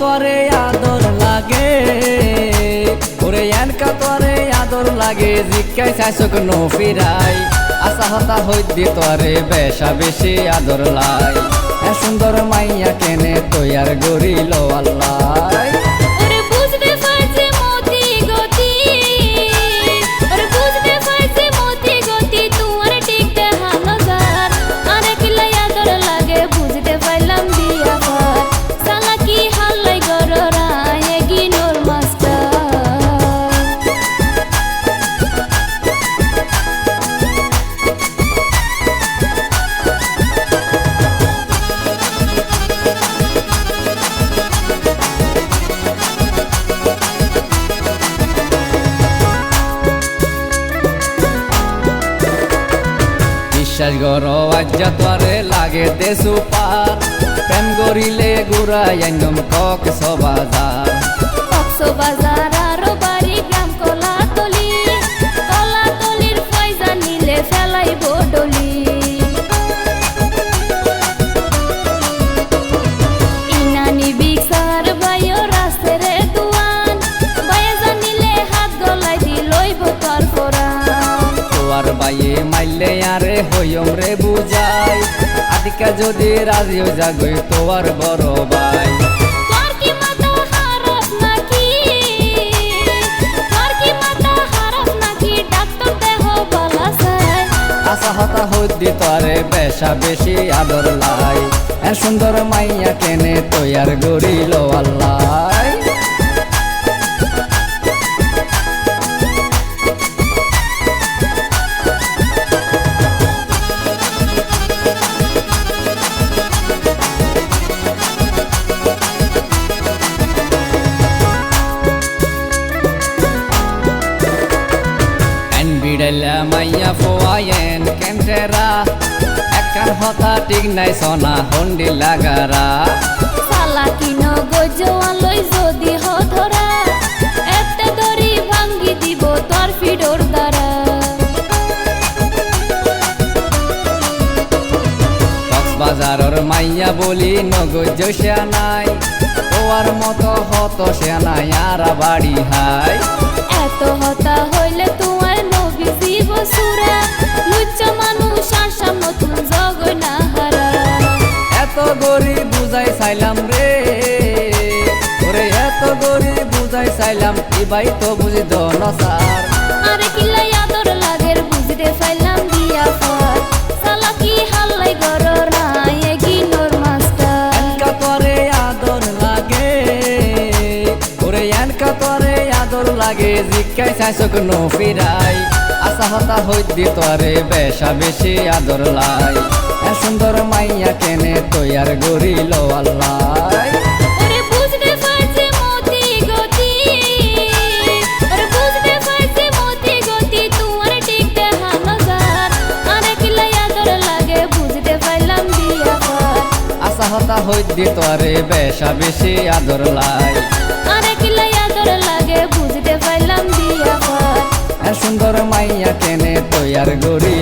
তোরে আদর লাগে। ওরে এনকা তোরে আদর লাগে জিকাই চাইছো নো ফিরাই। আশা হতা হইত দি তোরে বেশা বেশি আদর লাই। সুন্দর মাইয়া কেনে তৈয়ার গরিল আল্লাহ। বিশ্বাস গর আজ্জা তোরে লাগে দে সুপার। প্রেম গরিলে গুড়াই আইনম কক সবাজার কক্সবাজার আরও বাইয়ে মাইলে আরে হইম রে বুঝাই। আদিকা যদি রাজি যাগই তোয়ার বড় ভাই। আশা হতা হইদি তরে বেশা বেশি আদর লাই। সুন্দর মাইয়া কেনে তৈয়ার গরিল আল্লাহ। এন মাইয়া ফোয়ায়েন কেন্টেরা। একান হতা ঠিক নাই সনা হন্ডি লাগারা। সালা কিন লই যদি হধরা এতে দড়ি ভাঙ্গি দিব তোর ফিডোর দ্বারা। কক্সবাজারের মাইয়া বলি নগজ নাই তোয়ার মতো হত নাই আর বাড়ি হাই। এত হতা এত গরিব বুঝাই চাইলাম রে। ওরে এত গরিব বুঝাই চাইলাম কি ভাই তো বুঝি দনসার আরে কিলাই আদর লাগের বুঝতে পাইলাম দিয়া ফর সালা কি হাল্লাই গরর নাই এগিনোর মাস্টার। এনকা তোরে আদর লাগে ওরে এনকা তোরে আদর লাগে জিজ্ঞাই চাইছো কোনো ফিরাই আশা হতা হই দি তোরে বেশা বেশি আদর লাই। এ সুন্দর মাইয়া কেনে তৈয়ার গরিল আল্লাহ। হতা হই দি তোরে বেশা বেশি আদর লাই। আরে আদর লাগে বুঝতে পাইলাম দিয়া সুন্দর মাইয়া কেনে তৈয়ার আল্লাহ